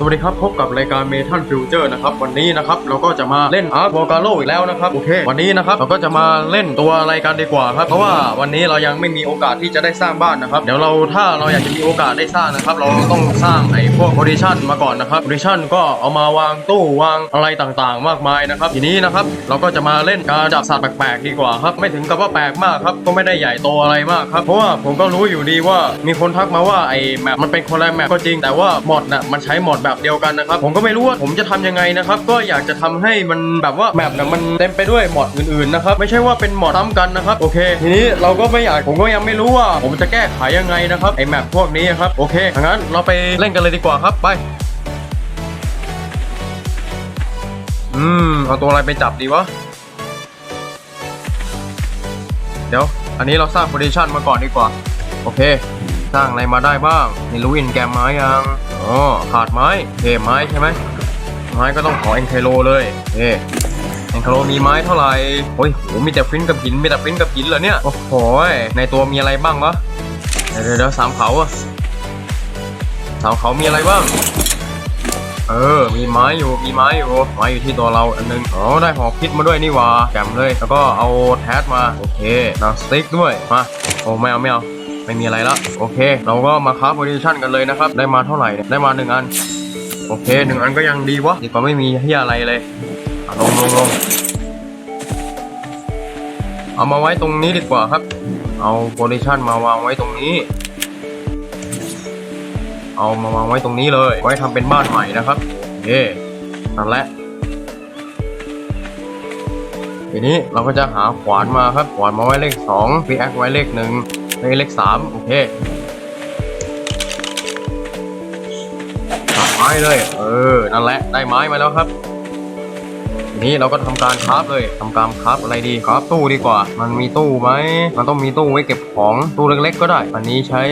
สวัสดีครับ พบกับรายการเมทัลฟิวเจอร์นะครับ วันนี้นะครับ เราก็จะมาเล่นอาร์ตวอลกาโลอีกแล้วนะครับ โอเค วันนี้นะครับ เราก็จะมาเล่นตัวอะไรกันดีกว่าครับ เพราะว่าวันนี้เรายังไม่มีโอกาสที่จะได้สร้างบ้านนะครับ เดี๋ยวเราถ้าเราอยากจะมีโอกาสได้สร้างนะครับ เราต้องสร้างไอ้พวกโพดิชันมาก่อนนะครับโพดิชันก็เอามาวางตู้วางอะไรต่างๆ มากมายนะครับ ทีนี้นะครับ เราก็จะมาเล่นการจับสัตว์แปลกๆ ดีกว่าครับ ไม่ถึงกับว่าแปลกมากครับ ก็ไม่ได้ใหญ่โตอะไรมากครับ เพราะว่าผมก็รู้อยู่ดีว่ามีคนทักมาว่าไอ้แมปมันเป็นคนละแมปก็จริง แต่ว่ามอดน่ะมันใช้มอดแบบเดียวกันนะครับ ผมก็ไม่รู้ว่าผมจะทำยังไงนะครับ ก็อยากจะทำให้มันแบบว่าแมปน่ะมันเต็มไปด้วยมอดอื่นๆนะครับ ไม่ใช่ว่าเป็นมอดซ้ำกันนะครับ โอเค ทีนี้เราก็ไม่อยากผมก็ยังไม่รู้ว่า ผมจะแก้ไขยังไงนะครับไอแมปพวกนี้ครับ โอเคงั้นเราไปเล่นกันเลยดีกว่าครับ ไปอืม เอาตัวอะไรไปจับดีวะ เดี๋ยว อันนี้เราสร้างโพซิชันมาก่อนดีกว่า โอเค สร้างอะไรมาได้บ้างไม่รู้อินแกมไม้ยังอ๋อขาดไม้เอไม้ใช่ไหมไม้ก็ต้องขอเอ็นเคโลเลยเอเอ็นเคโลมีไม้เท่าไหร่โอ้ยโห มีแต่ฟินกับหิน มีแต่ฟินกับหินเหรอเนี่ย โอ้โหยในตัวมีอะไรบ้างวะ เดี๋ยวเดี๋ยวสามเขาอะสามเขามีอะไรบ้าง เออ มีไม้อยู่ มีไม้อยู่ ไม้อยู่ที่ตัวเราอันนึงอ๋อได้หอกพิษมาด้วยนี่ว่าแกมเลย แล้วก็เอาแทสมา โอเคนังสติ๊กด้วย มา โอ้ไม่เอาไม่เอา ไม่มีอะไรละโอเค เราก็มาค้าโพซิชันกันเลยนะครับ ได้มาเท่าไหร่เนี่ยได้มาหนึ่งอัน โอเคหนึ่งอันก็ยังดีวะดีกว่าไม่มีเฮียอะไรเลยลงลงลงเอามาไว้ตรงนี้ดีกว่าครับ เอาโพซิชันมาวางไว้ตรงนี้ เอามาวางไว้ตรงนี้เลย ไว้ทำเป็นบ้านใหม่นะครับโอเคนั่นแหละทีนี้เราก็จะหาขวานมาครับ ขวานมาไว้เลขสองพีแอคไว้เลขหนึ่ง เลขสามโอเคตัดไม้เลย เออ นั่นแหละ ได้ไม้มาแล้วครับ ทีนี้เราก็ทำการคราฟเลยทำการคราฟอะไรดีคราฟตู้ดีกว่า มันมีตู้ไหม มันต้องมีตู้ไว้เก็บของ ตู้เล็กๆก็ได้ อันนี้ใช้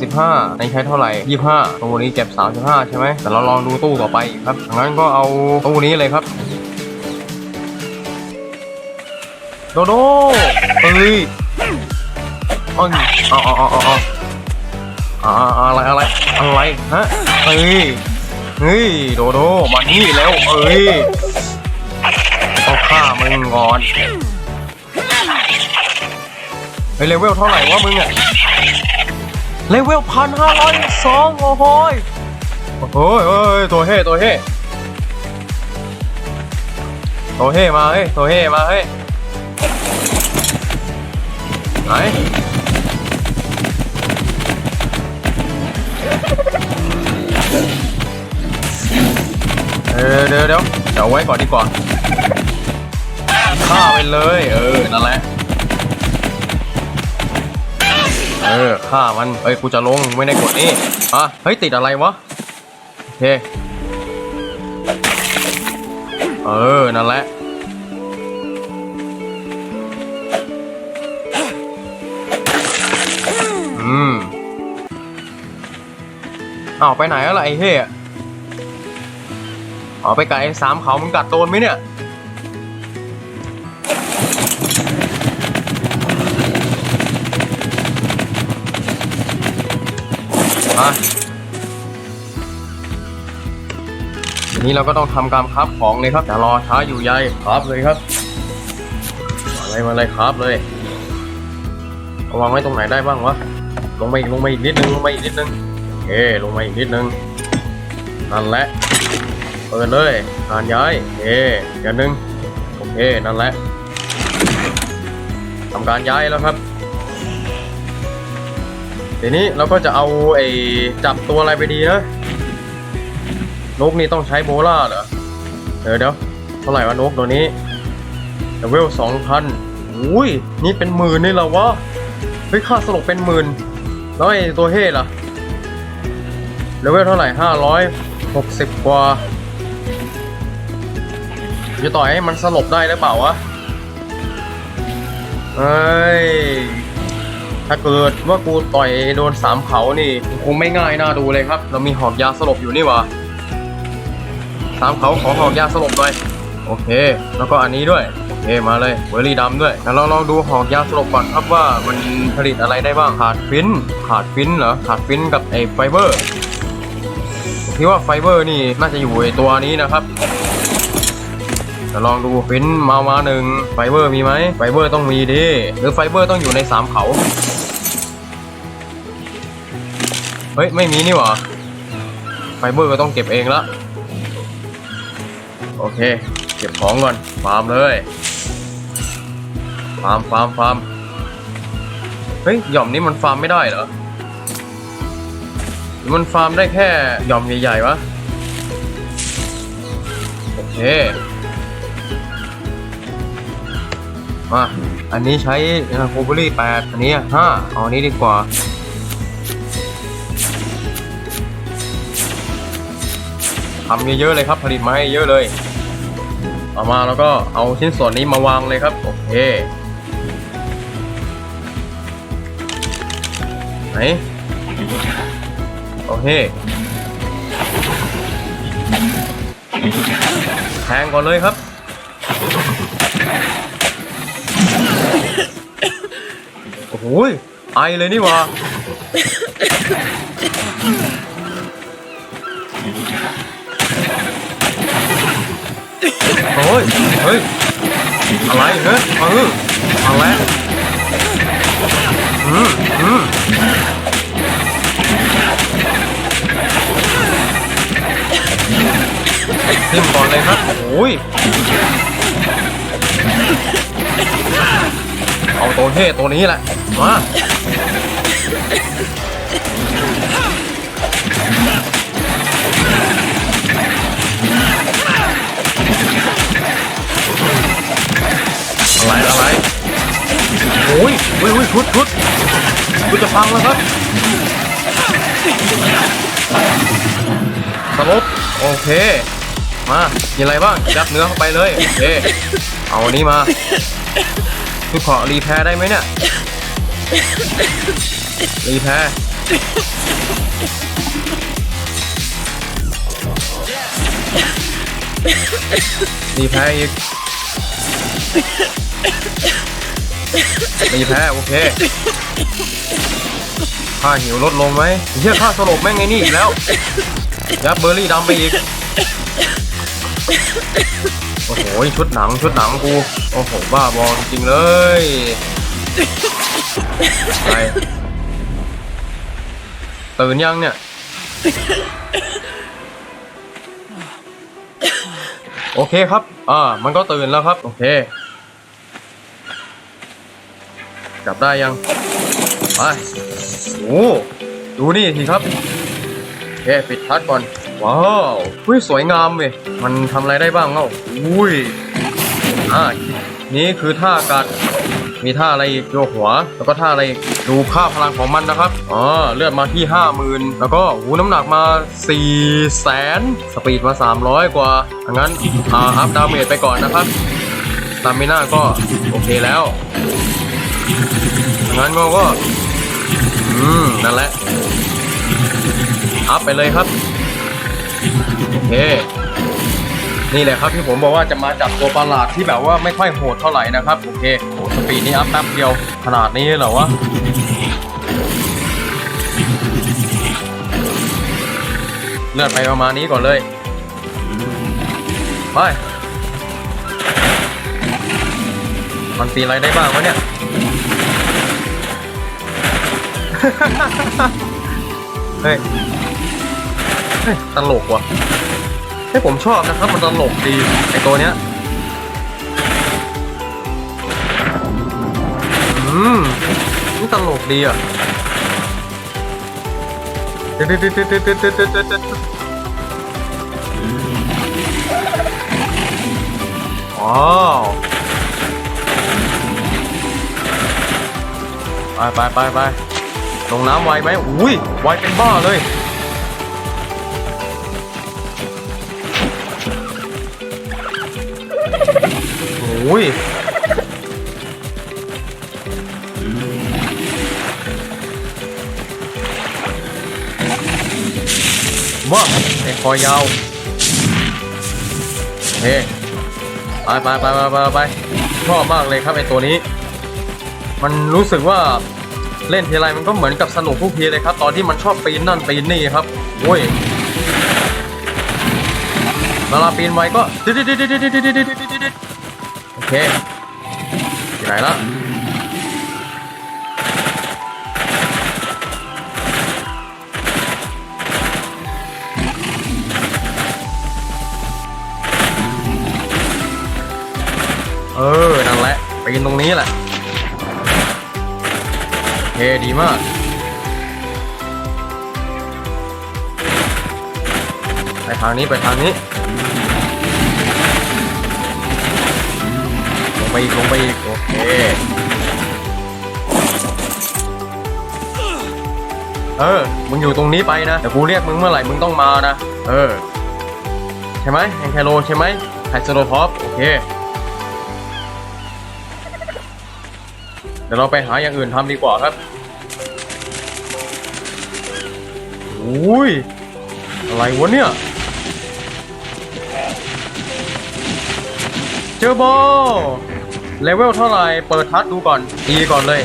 35อันนี้ใช้เท่าไหร่ 25ตู้นี้เก็บ 35 ใช่ไหม แต่เราลองดูตู้ต่อไปครับ งั้นก็เอาตู้นี้เลยครับ โดโดเอ้ย อ้ยเอาเอาเอาเออาอ่าอะไรอะไรอะไรฮะเอ้ยเฮ้ยโดโดมานี่แล้วเอ้ยต้องฆ่ามึงก่อนเฮ้ยเลเวลเท่าไหร่วะมึงอะเลเวลพันห้าร้อยสองโอ้โหโอ้โหยเอ้ยตัวเฮ่ตัวเฮ่ตัวเฮ่มาเฮ้ยตัวเฮ่มาเฮ้ยไหน เออเดี๋ยวเดี๋ยวเดี๋ยวเอาไว้ก่อนดีกว่าฆ่าไปเลย เออ นั่นแหละ เออฆ่ามัน เอ้ย กูจะลง ไม่ได้กดนี่อะเฮ้ย ติดอะไรวะ โอเค เออ นั่นแหละ อืมอ้าวไปไหนแล้วล่ะไอ้เฮ่ อ๋อไปกัดไอ้สามเขามึงกัดโดนไหมเนี่ยทีนี้เราก็ต้องทำการครับของเลยครับอย่ารอช้าอยู่ใยครับเลยครับมาเลยมาเลยครับเลยเอาวางไว้ตรงไหนได้บ้างวะ ลงมาอีกลงมาอีกนิดนึงลงมาอีกนิดนึงโอเคลงมาอีกนิดนึงนั่นแหละ เปิดเลยการย้ายโอเคเดี๋ยวนึงโอเคนั่นแหละทำการย้ายแล้วครับ ทีนี้เราก็จะเอาไอ้จับตัวอะไรไปดีนะนกนี่ต้องใช้โบล่าเหรอเดี๋ยวเดี๋ยวเท่าไหร่วะนกตัวนี้เลเวลสองพันอุ้ยนี่เป็นหมื่นนี่เหรอวะเฮ้ยค่าสลบเป็นหมื่นแล้วไอ้ตัวเฮ่ล่ะเลเวลเท่าไหร่ห้าร้อยหกสิบกว่า จะต่อยให้มันสลบได้หรือเปล่าวะเอ้ย ถ้าเกิดว่ากูต่อยโดนสามเขานี่คงไม่ง่ายน่าดูเลยครับ เรามีหอกยาสลบอยู่นี่วะสามเขาขอหอกยาสลบหน่อยโอเค แล้วก็อันนี้ด้วย โอเค มาเลยเวลีดำด้วยแล้วเราลองดูหอกยาสลบก่อนครับว่ามันผลิตอะไรได้บ้าง ขาดฟิน ขาดฟินเหรอ ขาดฟินกับไอ้ไฟเบอร์โอคิดว่าไฟเบอร์นี่น่าจะอยู่ไอตัวนี้นะครับ จะลองดูฟินมามาหนึ่งไฟเบอร์มีไหมไฟเบอร์ต้องมีดิหรือไฟเบอร์ต้องอยู่ในสามเขา เฮ้ย ไม่มีนี่หว่าไฟเบอร์ก็ต้องเก็บเองละโอเค เก็บของก่อนฟาร์มเลยฟาร์มฟาร์มฟาร์มเฮ้ยหย่อมนี้มันฟาร์มไม่ได้เหรอหรือมันฟาร์มได้แค่หย่อมใหญ่ๆวะโอเค มาอันนี้ใช้โคบูรี่แปดอันนี้ห้าเอาอันนี้ดีกว่าทำเยอะๆเลยครับผลิตมาให้เยอะเลย เอามาแล้วก็เอาชิ้นส่วนนี้มาวางเลยครับโอเคไหนโอเคแทงก่อนเลยครับ โอ้โหยไอเลยนี่หว่าโอ้ยเฮ้ย อะไรเฮ้ยเอออะไรอืมอืมทิมก่อนเลยครับโอ้ยเอาตัวเท่ตัวนี้แหละ มาอะไรอะไรโอ้ยโอ้ยโอ้ยชุดชุดชุดจะพังแล้วครับสลบโอเค มามีอะไรบ้างยัดเนื้อเข้าไปเลยโอเคเอาอันนี้มาชุดขอรีแพร์ได้ไหมเนี่ย รีแพร์รีแพร์อีกมีแพ้โอเคค่าหิวลดลงไหมเชื่อค่าสลบแม่งไงนี่อีกแล้ว ยับเบอร์รี่ดำไปอีก โอ้โหชุดหนังชุดหนังกู โอ้โหบ้าบอจริงเลย ไปตื่นยังเนี่ยโอเคครับ อ่า มันก็ตื่นแล้วครับ โอเค จับได้ยัง ไป โอ้ดูนี่ทีครับ โอเค ปิดทัดก่อน ว้าวอุ้ย สวยงามเว้ย มันทำอะไรได้บ้างเอ้าอุ้ย อ่า นี่คือท่ากัด มีท่าอะไรอีกโยกหัว แล้วก็ท่าอะไรอีกดูค่าพลังของมันนะครับอ๋อเลือดมาที่ห้าหมื่นแล้วก็หูน้ำหนักมา4ี่แสนสปีดมา 300 กว่างั้นอ่าอัพดาเมจไปก่อนนะครับตามิน่าก็โอเคแล้วงั้นก็ก็ อืม นั่นแหละอัพไปเลยครับ โอเค นี่แหละครับที่ผมบอกว่าจะมาจับตัวประหลาดที่แบบว่าไม่ค่อยโหดเท่าไหร่นะครับโอเคโอ้สปีดนี้อัพแป๊บเดียวขนาดนี้เหรอวะเลื่อนไปประมาณนี้ก่อนเลยไปมันตีอะไรได้บ้างวะเนี่ย เฮ้ยเฮ้ยตลกว่ะ ให้ผมชอบนะครับมันตลกดีไอตัวเนี้ยอืมมันตลกดีอะเด็ดเด็ดเด็ดเด็ดเด็ดเด็ดเด็ดว้าวไปไปไปไปลงน้ำไวไหมอุ้ยไวเป็นบ้าเลย ยว้าไอ้คอยยาวเฮ้ไปไปไปไปไปไปชอบมากเลยครับไอ้ตัวนี้ มันรู้สึกว่าเล่นเทีไรมันก็เหมือนกับสนุกทุกทีเลยครับ ตอนที่มันชอบปีนนั่นปีนนี่ครับโอ้ยเวลาปีนไว้ก็ดิดดิดดิดดิดดิดดิดดิด เคอยู่ไหนละเออ นั่นแหละไปีนตรงนี้แหละโอเคดีมากไปทางนี้ไปทางนี้ ไปอีกลงไปอีกโอเคเออ มึงอยู่ตรงนี้ไปนะแต่กูเรียกมึงเมื่อไหร่มึงต้องมานะ เออ ใช่ไหมแฮงไคโลใช่ไหมไฮโซโลท็อปโอเค เดี๋ยวเราไปหาอย่างอื่นทำดีกว่าครับอุ้ย อะไรวะเนี่ย เจอบอล เลเวลเท่าไหร่เปิดทัดดูก่อนตีก่อนเลย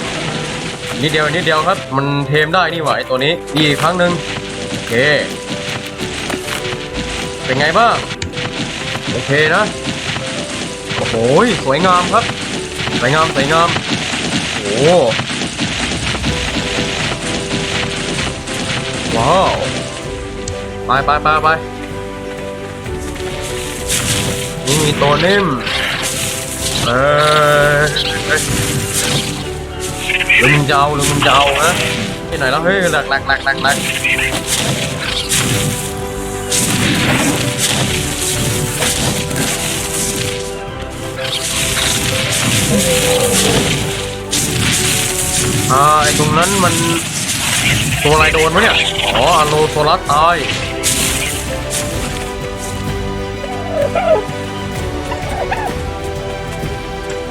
นิดเดียวนิดเดียวครับ มันเทมได้นี่หว่าไอตัวนี้อีกครั้งหนึ่งโอเค เป็นไงบ้าง โอเคนะ โอ้โหสวยงามครับ สวยงามสวยงาม โอ้ว้าว ไปไปไปไปนี่มีตัวนิ่ม เออหรือมึงจะเอาหรือมึงจะเอานะที่ไหนแล้วเฮ้ยหลักหลกหลักหลกหลักอ่าไอตรงนั้นมันตัวอะไรโดนวะเนี่ย อ๋ออโลโซลัสตาย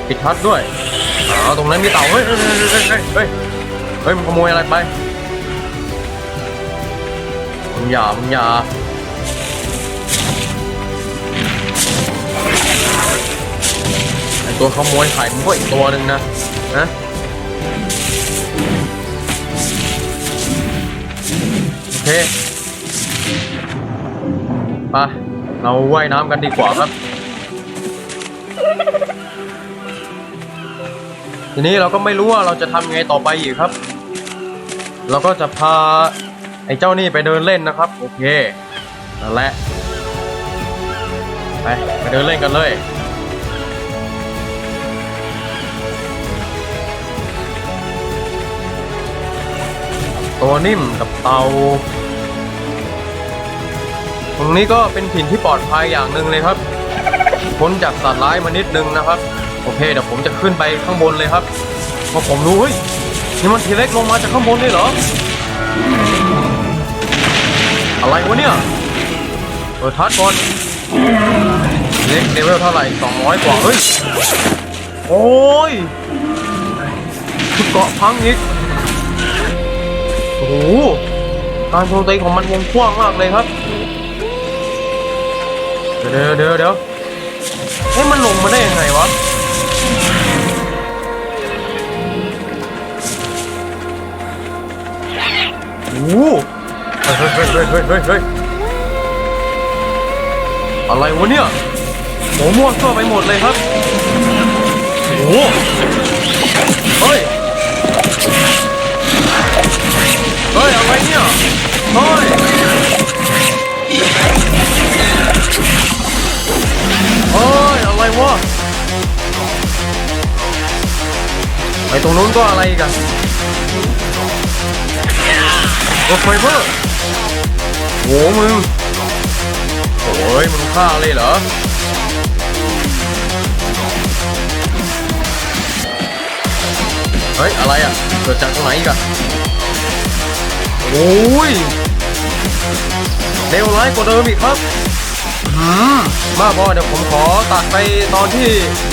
ปิดทัดด้วยอ๋อตรงนั้นมีเต่าเฮ้ยเฮ้ยเฮ้ยเฮ้ยเฮ้ยมึงขโมยอะไรไปมึงอย่ามึงอย่าไอตัวขโมยไข่มึงก็อีกตัวหนึ่งนะนะโอเคไปเราว่ายน้ำกันดีกว่าครับ ทีนี้เราก็ไม่รู้ว่าเราจะทำไงต่อไปอีกครับ เราก็จะพาไอ้เจ้านี่ไปเดินเล่นนะครับ โอเคนั่นแหละไปไปเดินเล่นกันเลยตัวนิ่มกับเตา ตรงนี้ก็เป็นถิ่นที่ปลอดภัยอย่างหนึ่งเลยครับ พ้นจากสัตว์ร้ายมานิดนึงนะครับ โอเคเดี๋ยวผมจะขึ้นไปข้างบนเลยครับเพราะผมรู้เฮ้ยนี่มันทีเล็กลงมาจากข้างบนนี่เหรอ อะไรวะเนี่ยเปิดทัดก่อนเล็กเลเวลเท่าไหร่200กว่าเฮ้ย โอ้ยเกาะพังอีกโอ้โหการโจมตีของมันวงกว้างมากเลยครับ เดี๋ยวเดี๋ยวเดี๋ยวเฮ้ยมันลงมาได้ยังไงวะ เฮ้ยเฮ้ยเฮ้ยเฮ้ยเฮ้ยเฮ้ยอะไรวะเนี่ยโหมั่วซั่วไปหมดเลยครับโอ้เฮ้ย เฮ้ยอะไรเนี่ย เฮ้ย เฮ้ย อะไรวะไอตรงนู้นก็อะไรกัน รถไฟเบอร์โหมึงโอ้ยมึงฆ่าเลยเหรอเฮ้ย อะไรอะเกิดจากตรงไหนอีกอะโอ้ยเลวร้ายกว่าเดิมอีกครับ มบ้าบอเดี๋ยวผมขอตัดไปตอนที่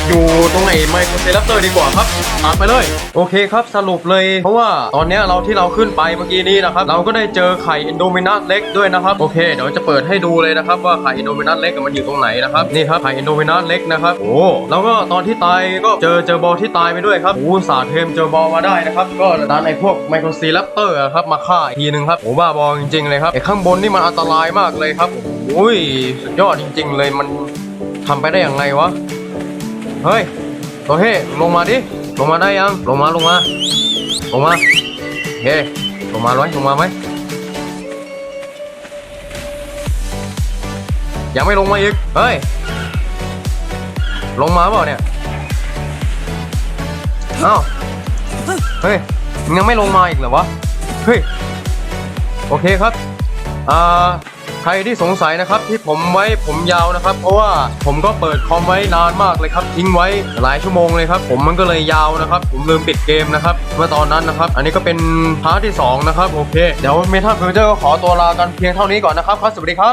อยู่ตรงไหนไมโครเซรับเตอร์ดีกว่าครับตัดไปเลย โอเคครับสรุปเลย เพราะว่าตอนเนี้ยเราที่เราขึ้นไปเมื่อกี้นี้นะครับเราก็ได้เจอไข่อินโดมินัสเล็กด้วยนะครับโอเคเดี๋ยวจะเปิดให้ดูเลยนะครับว่าไข่อินโดมินัสเล็กมันอยู่ตรงไหนนะครับนี่ครับไข่อินโดมินัสเล็กนะครับโอ้แล้วก็ตอนที่ตายก็เจอเจอบอลที่ตายไปด้วยครับโอ้สาเทมเจอบอลมาได้นะครับก็ดันไอ้พวกไมโครซีรับเตอร์ครับมาฆ่าอีกทีนึงครับโอ้บ้าบอลจริงๆเลยครับไอ้ข้างบนนี่มันอันตรายมากเลยครับโอ้ อุ้ยสุดยอดจริง ๆ เลยมันทำไปได้อยังไงวะ เฮ้ยตัวเฮลงมาดิ ลงมาได้ยัง ลงมาลงมา ลงมาเฮ้ลงมาไหมลงมาไหมยังไม่ลงมาอีก เฮ้ย ลงมาเปล่าเนี่ย เอ้า เฮ้ย ยังไม่ลงมาอีกเหรอวะ เฮ้ย โอเคครับ อ่า ใครที่สงสัยนะครับที่ผมไว้ผมยาวนะครับ เพราะว่าผมก็เปิดคอมไว้นานมากเลยครับทิ้งไว้หลายชั่วโมงเลยครับ ผมมันก็เลยยาวนะครับ ผมลืมปิดเกมนะครับเมื่อตอนนั้นนะครับ อันนี้ก็เป็นพาร์ทที่สองนะครับโอเคเดี๋ยวเมทัลฟิวเจอร์ก็ขอตัวลากันเพียงเท่านี้ก่อนนะครับครับสวัสดีครับ